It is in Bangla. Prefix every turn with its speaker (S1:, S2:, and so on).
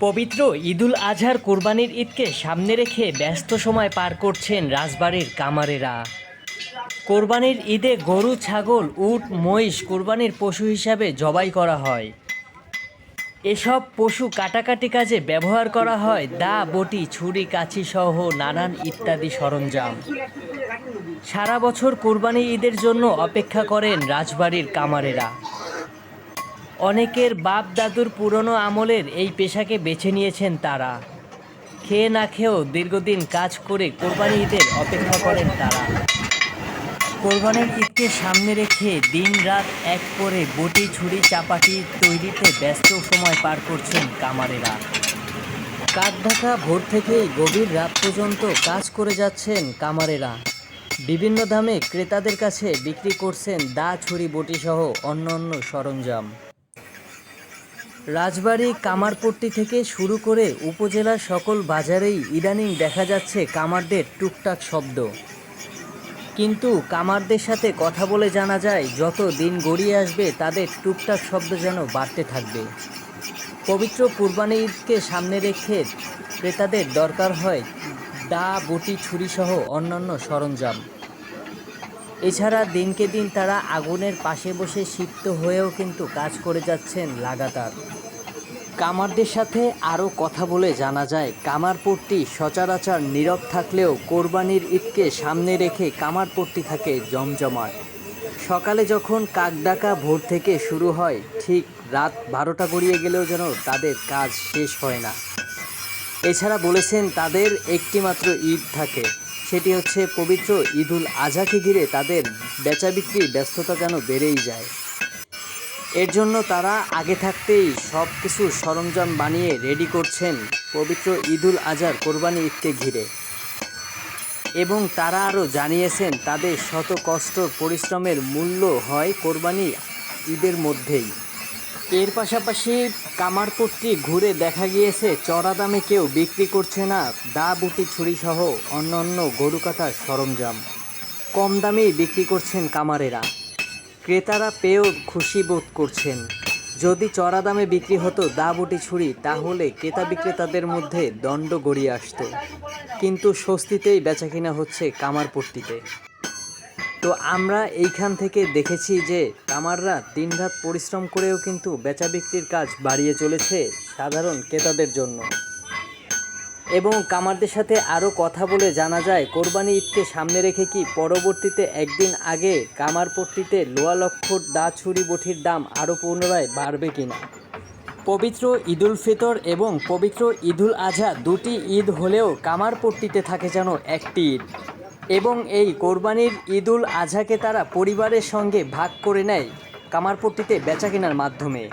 S1: পবিত্র ঈদুল আজহার কোরবানির ঈদকে সামনে রেখে ব্যস্ত সময় পার করছেন রাজবাড়ির কামারেরা। কোরবানির ঈদে গরু, ছাগল, উট, মহিষ কোরবানির পশু হিসাবে জবাই করা হয়। এসব পশু কাটাকাটি কাজে ব্যবহার করা হয়, দা, বটি, ছুরি কাছি সহ নানান ইত্যাদি সরঞ্জাম। সারা বছর কোরবানি ঈদের জন্য অপেক্ষা করেন রাজবাড়ির কামারেরা। অনেকের বাপ দাদুর পুরনো আমলের এই পেশাকে বেছে নিয়েছেন তারা। খেয়ে না খেয়েও দীর্ঘদিন কাজ করে কোরবানি ঈদের অপেক্ষা করেন তারা। কোরবানির ঈদকে সামনে রেখে দিন রাত এক করে বটি, ছুরি, চাপাটি তৈরিতে ব্যস্ত সময় পার করছেন কামারেরা। কাক ঢাকা ভোর থেকেই গভীর রাত পর্যন্ত কাজ করে যাচ্ছেন কামারেরা। বিভিন্ন দামে ক্রেতাদের কাছে বিক্রি করছেন দা, ছুরি, বটিসহ অন্য অন্য সরঞ্জাম। রাজবাড়ী কামারপট্টি থেকে শুরু করে উপজেলার সকল বাজারেই ইদানিং দেখা যাচ্ছে কামারদের টুকটাক শব্দ। কিন্তু কামারদের সাথে কথা বলে জানা যায়, যত দিন গড়িয়ে আসবে, তাদের টুকটাক শব্দ যেন বাড়তে থাকবে। পবিত্র কুরবানি ঈদকে সামনে রেখে ক্রেতাদের দরকার হয় দা বটি ছুরি সহ অন্যান্য সরঞ্জাম। এছাড়া দিনকে দিন তারা আগুনের পাশে বসে সিক্ত হয়েও কিন্তু কাজ করে যাচ্ছেন লাগাতার। কামারদের সাথে আরও কথা বলে জানা যায়, কামারপট্টি সচরাচর নীরব থাকলেও কোরবানির ঈদকে সামনে রেখে কামারপট্টি থাকে জমজমাট। সকালে যখন কাকডাকা ভোর থেকে শুরু হয়, ঠিক রাত বারোটা গড়িয়ে গেলেও যেন তাদের কাজ শেষ হয় না। এছাড়া বলেছেন তাদের একটি মাত্র ঈদ থাকে, সেটি হচ্ছে পবিত্র ঈদুল আজহাকে ঘিরে তাদের বেচা বিক্রির ব্যস্ততা যেন বেড়েই যায়। এর জন্য তারা আগে থাকতেই সব কিছু সরঞ্জাম বানিয়ে রেডি করছেন পবিত্র ঈদুল আজহার কোরবানি ঈদকে ঘিরে। এবং তারা আরও জানিয়েছেন, তাদের শত কষ্ট পরিশ্রমের মূল্য হয় কোরবানি ঈদের মধ্যেই। এর পাশাপাশি কামারপট্টি ঘুরে দেখা গিয়েছে, চড়া দামে কেউ বিক্রি করছে না দা বুটি ছুরি সহ অন্যান্য গরু কাটার সরঞ্জাম। কম দামেই বিক্রি করছেন কামারেরা। ক্রেতারা পেয়েও খুশি বোধ করছেন। যদি চড়া দামে বিক্রি হতো দা বুটি ছুরি, তাহলে ক্রেতা বিক্রেতাদের মধ্যে দণ্ড গড়িয়ে আসতো। কিন্তু স্বস্তিতেই বেচাকিনা হচ্ছে কামারপট্টিতে। তো আমরা এইখান থেকে দেখেছি যে, কামাররা দিনরাত পরিশ্রম করেও কিন্তু বেচা বিক্রির কাজ বাড়িয়ে চলেছে সাধারণ ক্রেতাদের জন্য। এবং কামারদের সাথে আরও কথা বলে জানা যায়, কোরবানি ঈদকে সামনে রেখে কি পরবর্তীতে একদিন আগে কামারপট্টিতে লোয়া লক্ষর দা ছুরি বঠির দাম আরও পুনরায় বাড়বে কিনা? পবিত্র ঈদুল ফিতর এবং পবিত্র ঈদুল আজহা দুটি ঈদ হলেও কামারপট্টিতে থাকে যেন একটি ঈদ। এবং এই কোরবানির ঈদুল আজহাকে তারা পরিবারের সঙ্গে ভাগ করে নেয় কামারপট্টিতে বেচা কেনার মাধ্যমে।